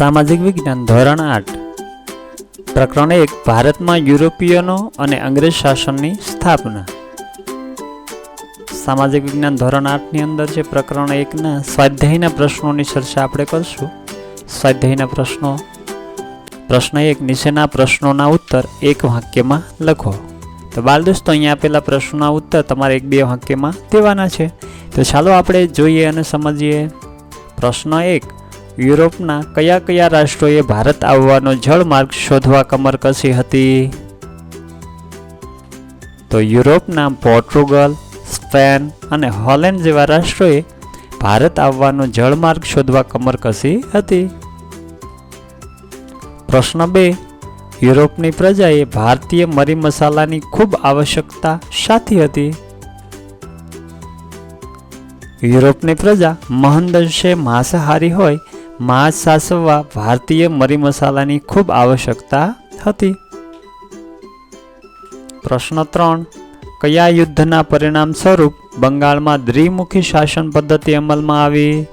સામાજિક વિજ્ઞાન ધોરણ આઠ. પ્રકરણ એક ભારતમાં યુરોપિયનો અને અંગ્રેજ શાસનની સ્થાપના. સામાજિક વિજ્ઞાન ધોરણ આઠની અંદર જે પ્રકરણ એકના સ્વાધ્યાયના પ્રશ્નોની ચર્ચા આપણે કરશું. સ્વાધ્યાયના પ્રશ્નો. પ્રશ્ન એક, નીચેના પ્રશ્નોના ઉત્તર એક વાક્યમાં લખો. તો બાલ દોસ્તો અહીંયા આપેલા પ્રશ્નોના ઉત્તર તમારે એક બે વાક્યમાં દેવાના છે. તો ચાલો આપણે જોઈએ અને સમજીએ. પ્રશ્ન એક યુરોપના કયા કયા રાષ્ટ્રોએ ભારત આવવાનો જળમાર્ગ શોધવા કમર કસી હતી? તો યુરોપના પોર્ટુગલ, સ્પેન અને હોલેન્ડ જેવા રાષ્ટ્રોએ ભારત આવવાનો જળમાર્ગ શોધવા કમર કસી હતી? પ્રશ્ન બે. યુરોપની પ્રજાએ ભારતીય મરી મસાલાની ખૂબ આવશ્યકતા શાથી હતી? યુરોપની પ્રજા મહંદંશે માંસાહારી હોય માંસ સાસવવા ભારતીય મરી મસાલાની ખૂબ આવશ્યકતા હતી. પ્રશ્ન ત્રણ, કયા યુદ્ધના પરિણામ સ્વરૂપ બંગાળમાં દ્વિમુખી શાસન પદ્ધતિ અમલમાં આવી?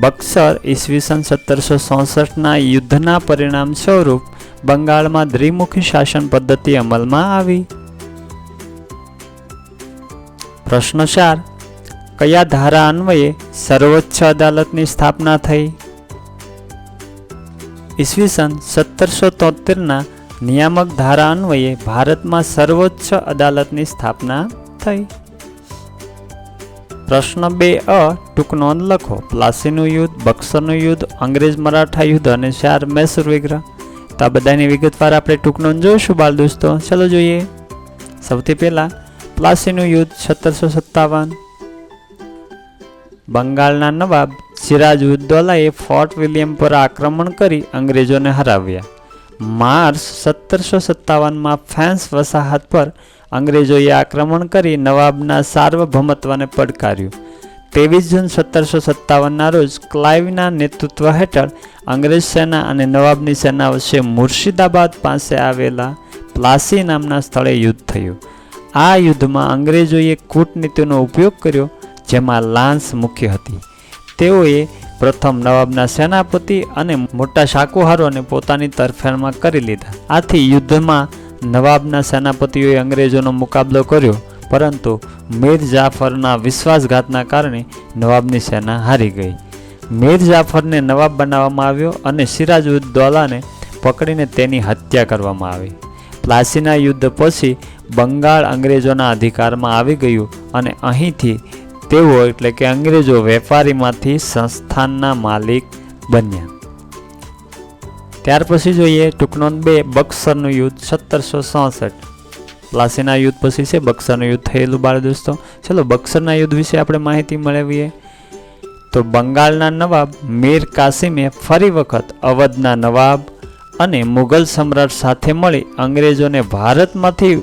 બક્સર ઈસવીસન સત્તરસો ચોસઠના યુદ્ધના પરિણામ સ્વરૂપ બંગાળમાં દ્વિમુખી શાસન પદ્ધતિ અમલમાં આવી? પ્રશ્ન ચાર કયા ધારા અન્વયે સર્વોચ્ચ અદાલતની સ્થાપના થઈ? ઈસવીસન સત્તરસો તોતેરના નિયામક ધારા અન્વયે ભારતમાં સર્વોચ્ચ અદાલતની સ્થાપના થઈ. પ્રશ્ન બે અ ટૂંક નોંધ લખો. પ્લાસીનું યુદ્ધ, બક્સરનું યુદ્ધ, અંગ્રેજ મરાઠા યુદ્ધ અને ચાર મૈસૂર વિગ્રહ. તો આ બધાની વિગતવાર આપણે ટૂંક નોંધ જોઈશું, બાળ દોસ્તો. ચલો જોઈએ. સૌથી પહેલાં, પ્લાસીનું યુદ્ધ સત્તરસો સત્તાવન બંગાળના નવાબ સિરાજ ઉદ્દૌલાએ ફોર્ટ વિલિયમ પર આક્રમણ કરી અંગ્રેજોને હરાવ્યા. માર્ચ સત્તરસો સત્તાવનમાં ફેન્સ વસાહત પર અંગ્રેજોએ આક્રમણ કરી નવાબના સાર્વભૌમત્વને પડકાર્યું. ત્રેવીસ જૂન સત્તરસો સત્તાવનના રોજ ક્લાઇવના નેતૃત્વ હેઠળ અંગ્રેજ સેના અને નવાબની સેના વચ્ચે મુર્શિદાબાદ પાસે આવેલા પ્લાસી નામના સ્થળે યુદ્ધ થયું. આ યુદ્ધમાં અંગ્રેજોએ કૂટનીતિનો ઉપયોગ કર્યો જેમાં લાંસ મુખ્ય હતી. તેઓએ પ્રથમ નવાબના સેનાપતિ અને મોટા શાકુહારોને પોતાની તરફેણમાં કરી લીધા. આથી યુદ્ધમાં નવાબના સેનાપતિઓએ અંગ્રેજોનો મુકાબલો કર્યો, પરંતુ મીર જાફરના વિશ્વાસઘાતના કારણે નવાબની સેના હારી ગઈ. મીર જાફરને નવાબ બનાવવામાં આવ્યો અને સિરાજ ઉદ પકડીને તેની હત્યા કરવામાં આવી. પ્લાસીના યુદ્ધ પછી બંગાળ અંગ્રેજોના અધિકારમાં આવી ગયું અને અહીંથી તેઓ એટલે કે અંગ્રેજો વેપારીમાંથી સંસ્થાનના માલિક બન્યા. ત્યાર પછી જોઈએ ટૂંકનોંધ બે, બક્સરનું યુદ્ધ સત્તરસો ચોસઠ પ્લાસીના યુદ્ધ પછી છે, બક્સરનું યુદ્ધ થયેલું બાળ દોસ્તો. ચલો બક્સરના યુદ્ધ વિશે આપણે માહિતી મેળવીએ. તો બંગાળના નવાબ મીર કાસિમે ફરી વખત અવધના નવાબ અને મુઘલ સમ્રાટ સાથે મળી અંગ્રેજોને ભારતમાંથી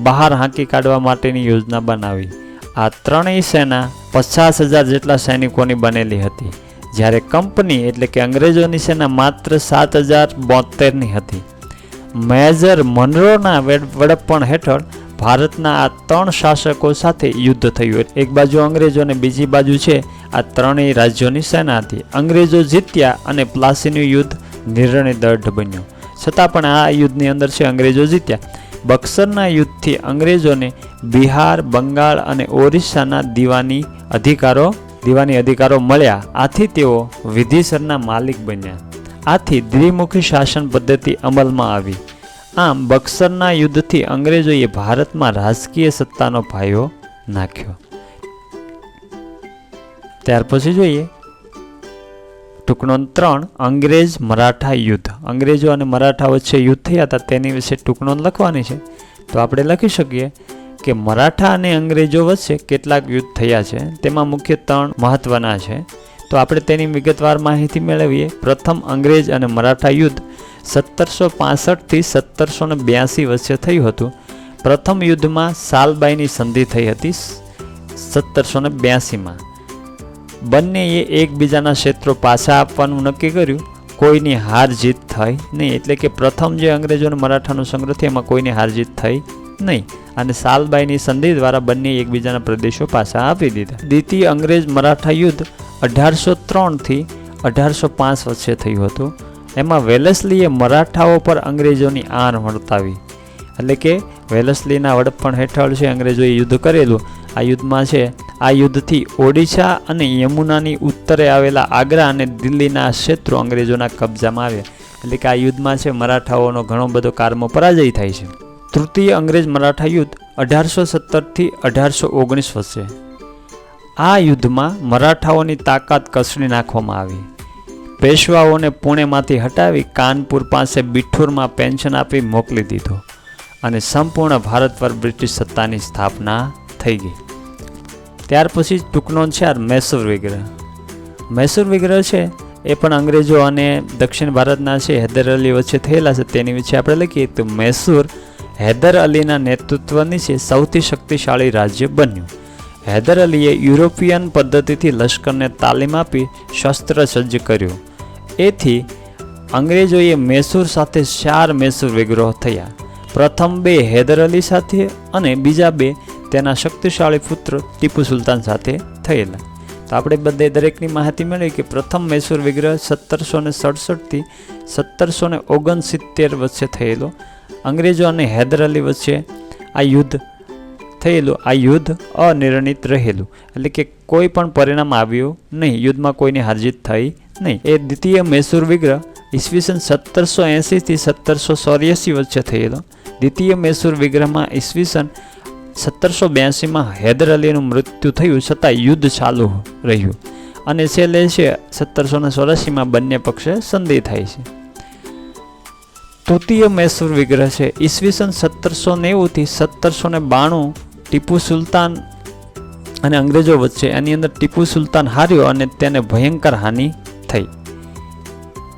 બહાર હાંકી કાઢવા માટેની યોજના બનાવી. આ ત્રણેય સેના પચાસ હજાર જેટલા સૈનિકોની બનેલી હતી. જ્યારે કંપની એટલે કે અંગ્રેજોની સેના માત્ર સાત હજાર બોતેરની હતી. મેજર મનરોના વડપણ હેઠળ ભારતના આ ત્રણ શાસકો સાથે યુદ્ધ થયું. એક બાજુ અંગ્રેજો અને બીજી બાજુ છે આ ત્રણેય રાજ્યોની સેના હતી. અંગ્રેજો જીત્યા અને પ્લાસીનું યુદ્ધ નિર્ણય દઢ બન્યો. છતાં પણ આ યુદ્ધની અંદર છે અંગ્રેજો જીત્યા. બક્સરના યુદ્ધથી અંગ્રેજોને બિહાર, બંગાળ અને ઓરિસ્સાના દીવાની અધિકારો દીવાની અધિકારો મળ્યા. આથી તેઓ વિધિસરના માલિક બન્યા. આથી દ્વિમુખી શાસન પદ્ધતિ અમલમાં આવી. આમ બક્સરના યુદ્ધથી અંગ્રેજોએ ભારતમાં રાજકીય સત્તાનો પાયો નાખ્યો. ત્યાર પછી જોઈએ. ટૂંકનો ત્રણ, અંગ્રેજ મરાઠા યુદ્ધ. અંગ્રેજો અને મરાઠા વચ્ચે યુદ્ધ થયા હતા, તેની વિશે ટૂંકનો લખવાની છે. તો આપણે લખી શકીએ. કે મરાઠા અને અંગ્રેજો વચ્ચે કેટલાક યુદ્ધ થયા છે, તેમાં મુખ્ય ત્રણ મહત્વના છે. તો આપણે તેની વિગતવાર માહિતી મેળવીએ. પ્રથમ, અંગ્રેજ અને મરાઠા યુદ્ધ સત્તરસો પાસઠથી સત્તરસો ને બ્યાસી વચ્ચે થયું હતું. પ્રથમ યુદ્ધમાં સાલબાઈની સંધિ થઈ હતી સત્તરસો ને બ્યાસીમાં. બંનેએ એકબીજાના ક્ષેત્રો પાછા આપવાનું નક્કી કર્યું. કોઈની હાર જીત થઈ નહીં, એટલે કે પ્રથમ જે અંગ્રેજો અને મરાઠાનો સંગ્રહ થયો, એમાં કોઈની હાર જીત થઈ નહીં. અને સાલબાઈની સંધિ દ્વારા બંને એકબીજાના પ્રદેશો પાછા આપી દીધા. દ્વિતીય અંગ્રેજ મરાઠા યુદ્ધ અઢારસો ત્રણથી અઢારસો પાંચ વચ્ચે થયું હતું. એમાં વેલસલીએ મરાઠાઓ પર અંગ્રેજોની આર વર્તાવી. એટલે કે વેલસલીના વડપણ હેઠળ છે અંગ્રેજોએ યુદ્ધ કરેલું, આ યુદ્ધમાં છે, આ યુદ્ધથી ઓડિશા અને યમુનાની ઉત્તરે આવેલા આગ્રા અને દિલ્હીના ક્ષેત્રો અંગ્રેજોના કબજામાં આવ્યા. એટલે કે આ યુદ્ધમાં છે, મરાઠાઓનો ઘણો બધો કારમો પરાજય થાય છે. તૃતીય અંગ્રેજ મરાઠા યુદ્ધ અઢારસો સત્તરથી અઢારસો ઓગણીસ વચ્ચે. આ યુદ્ધમાં મરાઠાઓની તાકાત કસડી નાખવામાં આવી. પેશવાઓને પુણેમાંથી હટાવી કાનપુર પાસે બિઠ્ઠુરમાં પેન્શન આપી મોકલી દીધો અને સંપૂર્ણ ભારત પર બ્રિટિશ સત્તાની સ્થાપના થઈ ગઈ. ત્યાર પછી ટૂંકનો છે આ મૈસૂર વિગ્રહ. મૈસૂર વિગ્રહ છે એ પણ અંગ્રેજો અને દક્ષિણ ભારતના છે, હૈદર અલી વચ્ચે થયેલા છે. તેની વિશે આપણે લખીએ તો મૈસૂર હૈદર અલીના નેતૃત્વ નીચે સૌથી શક્તિશાળી રાજ્ય બન્યું. હૈદર અલીએ યુરોપિયન પદ્ધતિથી લશ્કરને તાલીમ આપી શસ્ત્ર સજ્જ કર્યું. એથી અંગ્રેજોએ મૈસૂર સાથે ચાર મૈસૂર વિગ્રહ થયા. પ્રથમ બે હૈદર અલી સાથે અને બીજા બે તેના શક્તિશાળી પુત્ર ટીપુ સુલતાન સાથે થયેલા. તો આપણે બધે દરેકની માહિતી મળી કે પ્રથમ મૈસૂર વિગ્રહ સત્તરસો ને સડસઠથી સત્તરસો ઓગણસિત્તેર વચ્ચે થયેલો અંગ્રેજો અને હૈદર અલી વચ્ચે આ યુદ્ધ થયેલું, આ યુદ્ધ અનિર્ણિત રહેલું. એટલે કે કોઈ પણ પરિણામ આવ્યું નહીં, યુદ્ધમાં કોઈની હારજીત થઈ નહીં. એ દ્વિતીય મૈસૂર વિગ્રહ ઈસવીસન સત્તરસો એંસીથી સત્તરસો ચોર્યાસી વચ્ચે થયેલો. દ્વિતીય મૈસૂર વિગ્રહમાં ઈસવીસન સત્તરસો બ્યાસીમાં હૈદર અલીનું મૃત્યુ થયું છતાં યુદ્ધ ચાલુ રહ્યું. અને છેલ્લે છે સત્તરસો ને ચોરાસીમાં બંને પક્ષે સંધિ થાય છે. તૃતીય મૈસૂર વિગ્રહ છે. ઈસવીસન સત્તરસો નેવુંથી સત્તરસો ને બાણું ટીપુ સુલતાન અને અંગ્રેજો વચ્ચે એની અંદર ટીપુ સુલતાન હાર્યો અને તેને ભયંકર હાનિ થઈ.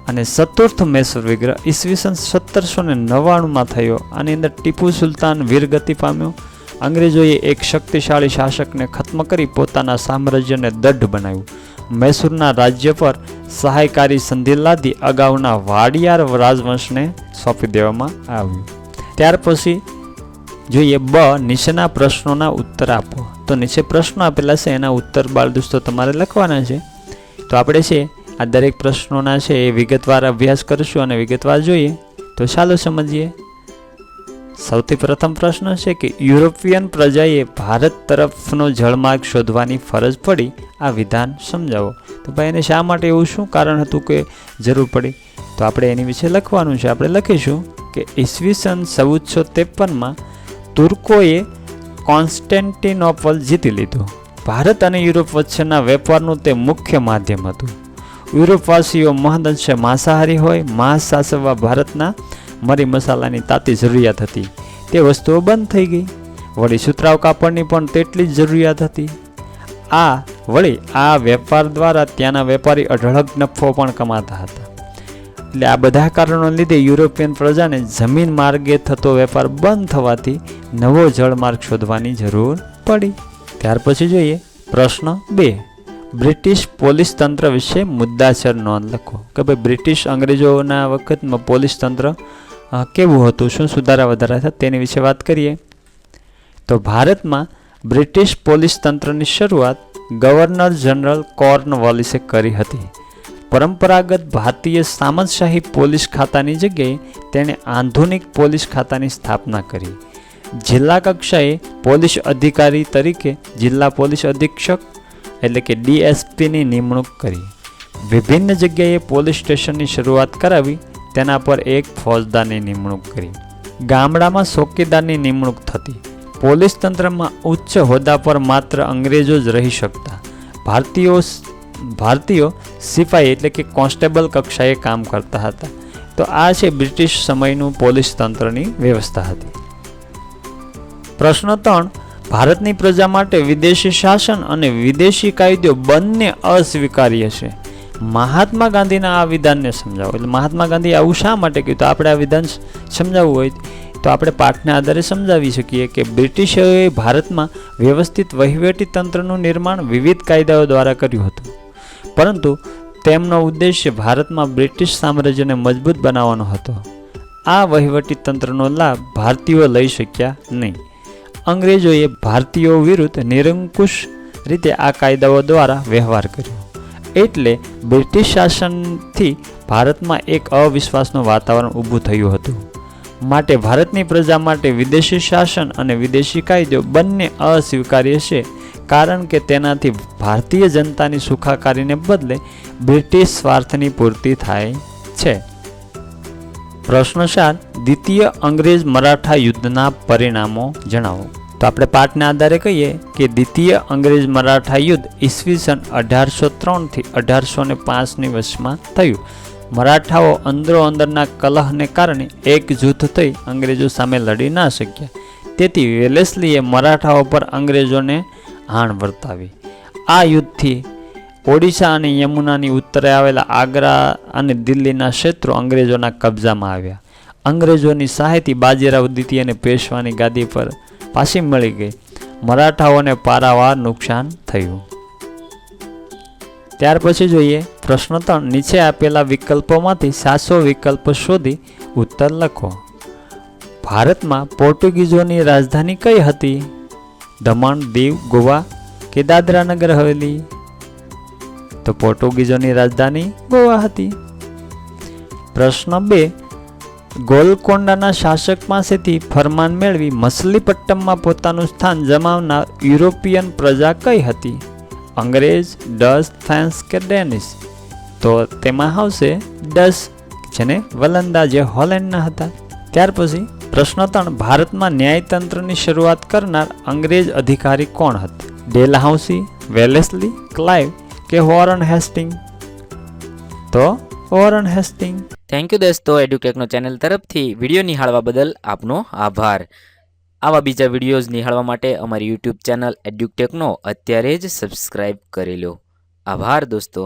અને ચતુર્થ મૈસૂર વિગ્રહ ઈસવીસન સત્તરસો ને નવ્વાણુંમાં થયો. આની અંદર ટીપુ સુલતાન વીરગતિ પામ્યો. અંગ્રેજોએ એક શક્તિશાળી શાસકને ખત્મ કરી પોતાના સામ્રાજ્યને દઢ બનાવ્યું. મૈસૂરના રાજ્ય પર સહાયકારી સંધિ લાદી અગાઉના વાડિયાર રાજવંશને સોંપી દેવામાં આવ્યું. ત્યાર પછી જોઈએ બ નીચેના પ્રશ્નોના ઉત્તર આપો. તો નીચે પ્રશ્નો આપેલા છે, એના ઉત્તર બાળ દોસ્તો તમારે લખવાના છે. તો આપણે છે, આ દરેક પ્રશ્નોના છે એ વિગતવાર અભ્યાસ કરીશું અને વિગતવાર જોઈએ. તો ચાલો સમજીએ. સૌથી પ્રથમ પ્રશ્ન છે કે યુરોપિયન પ્રજાએ ભારત તરફનો જળમાર્ગ શોધવાની ફરજ પડી, આ વિધાન સમજાવો. તો ભાઈ, એને શા માટે એવું શું કારણ હતું કે જરૂર પડી? તો આપણે એની વિશે લખવાનું છે. આપણે લખીશું કે ઈસવીસન ચૌદસો ત્રેપનમાં તુર્કોએ કોન્સ્ટેન્ટિનોપલ જીતી લીધું. ભારત અને યુરોપ વચ્ચેના વેપારનું તે મુખ્ય માધ્યમ હતું. યુરોપવાસીઓ મહદંશે માંસાહારી હોય, માંસ સાસવવા ભારતના મરી મસાલાની તાતી જરૂરિયાત હતી. તે વસ્તુઓ બંધ થઈ ગઈ. વળી સુતરાવ કાપડની પણ તેટલી જ જરૂરિયાત હતી. આ, વળી આ વેપાર દ્વારા ત્યાંના વેપારી અઢળક નફો પણ કમાતા હતા. એટલે આ બધા કારણો લીધે યુરોપિયન પ્રજાને જમીન માર્ગે થતો વેપાર બંધ થવાથી નવો જળમાર્ગ શોધવાની જરૂર પડી. ત્યાર પછી જોઈએ પ્રશ્ન બે. બ્રિટિશ પોલીસ તંત્ર વિશે મુદ્દાસર નોંધ લખો. કે ભાઈ બ્રિટિશ અંગ્રેજોના વખતમાં પોલીસ તંત્ર કેવું હતું? શું સુધારા વધારા હતા તેની વિશે વાત કરીએ. તો ભારતમાં બ્રિટિશ પોલીસ તંત્રની શરૂઆત ગવર્નર જનરલ કોર્નવોલિસે કરી હતી. પરંપરાગત ભારતીય સામંતશાહી પોલીસ ખાતાની જગ્યાએ તેણે આધુનિક પોલીસ ખાતાની સ્થાપના કરી. જિલ્લા કક્ષાએ પોલીસ અધિકારી તરીકે જિલ્લા પોલીસ અધિક્ષક એટલે કે ડીએસપીની નિમણૂક કરી. વિભિન્ન જગ્યાએ પોલીસ સ્ટેશનની શરૂઆત કરાવી તેના પર એક ફોજદારની નિમણૂક કરી. ગામડામાં ચોકીદારની નિમણૂક થતી. પોલીસ તંત્રમાં ઉચ્ચ હોદ્દા પર માત્ર અંગ્રેજો જ રહી શકતા. ભારતીયો ભારતીયો સિપાહી એટલે કે કોન્સ્ટેબલ કક્ષાએ કામ કરતા હતા. તો આ છે બ્રિટિશ સમયનું પોલીસ તંત્રની વ્યવસ્થા હતી. પ્રશ્ન ત્રણ, ભારતની પ્રજા માટે વિદેશી શાસન અને વિદેશી કાયદો બંને અસ્વીકાર્ય છે. મહાત્મા ગાંધીના આ વિધાનને સમજાવો. એટલે મહાત્મા ગાંધી આવું શા માટે કીધું આપણે આ વિધાન સમજાવવું હોય તો આપણે પાઠના આધારે સમજાવી શકીએ કે બ્રિટિશોએ ભારતમાં વ્યવસ્થિત વહીવટી તંત્રનું નિર્માણ વિવિધ કાયદાઓ દ્વારા કર્યું હતું. પરંતુ તેમનો ઉદ્દેશ્ય ભારતમાં બ્રિટિશ સામ્રાજ્યને મજબૂત બનાવવાનો હતો. આ વહીવટી તંત્રનો લાભ ભારતીયો લઈ શક્યા નહીં. અંગ્રેજોએ ભારતીયો વિરુદ્ધ નિરંકુશ રીતે આ કાયદાઓ દ્વારા વ્યવહાર કર્યો. એટલે બ્રિટિશ શાસનથી ભારતમાં એક અવિશ્વાસનું વાતાવરણ ઊભું થયું હતું. માટે ભારતની પ્રજા માટે વિદેશી શાસન અને વિદેશી કાયદો બંને અસ્વીકાર્ય છે, કારણ કે તેનાથી ભારતીય જનતાની સુખાકારીને બદલે બ્રિટિશ સ્વાર્થની પૂર્તિ થાય છે. પ્રશ્ન દ્વિતીય અંગ્રેજ મરાઠા યુદ્ધના પરિણામો જણાવો. તો આપણે પાઠના આધારે કહીએ કે દ્વિતીય અંગ્રેજ મરાઠા યુદ્ધ ઈસવીસન અઢારસો ત્રણથી અઢારસો ને પાંચની વચમાં થયું. મરાઠાઓ અંદરો અંદરના કલહને કારણે એક જૂથ થઈ અંગ્રેજો સામે લડી ના શક્યા. તેથી વેલેસલીએ મરાઠાઓ પર અંગ્રેજોને હાણ વર્તાવી. આ યુદ્ધથી ઓડિશા અને યમુનાની ઉત્તરે આવેલા આગ્રા અને દિલ્હીના ક્ષેત્રો અંગ્રેજોના કબજામાં આવ્યા. અંગ્રેજોની સહાયથી બાજીરાવ દ્વિતીયને પેશવાની ગાદી પર પાછી મળી ગઈ. મરાઠાઓને પારાવાર નુકસાન થયું. ત્યાર પછી જોઈએ પ્રશ્ન ત્રણ નીચે આપેલા વિકલ્પોમાંથી સાતસો વિકલ્પ શોધી ઉત્તર લખો. ભારતમાં પોર્ટુગીઝોની રાજધાની કઈ હતી? દમણ, દીવ, ગોવા કે દાદરા નગર હવેલી? તો પોર્ટુગીઝોની રાજધાની ગોવા હતી. પ્રશ્ન બે ગોલકોંડાના શાસક પાસેથી ફરમાન મેળવી મછલીપટ્ટમમાં પોતાનું સ્થાન જમાવનાર યુરોપિયન પ્રજા કઈ હતી? અંગ્રેજ, ડચ, ફ્રાન્સ કે ડેનિશ? તો તેમાં આવશે ડચ, જેને વલંદા જે હોલેન્ડના હતા. ત્યાર પછી પ્રશ્ન ત્રણ, ભારતમાં ન્યાયતંત્રની શરૂઆત કરનાર અંગ્રેજ અધિકારી કોણ હતા? ડેલહાઉસી, વેલેસલી ક્લાઇવ કે વોરન હેસ્ટિંગ? તો વોરન હેસ્ટિંગ થેન્ક યુ દોસ્તો એડ્યુટેકનો ચેનલ તરફથી વીડિયો નિહાળવા બદલ આપનો આભાર. આવા બીજા વિડીયોઝ નિહાળવા માટે અમારી યુટ્યુબ ચેનલ એડ્યુટેકનો અત્યારે જ સબસ્ક્રાઈબ કરી લો. આભાર દોસ્તો.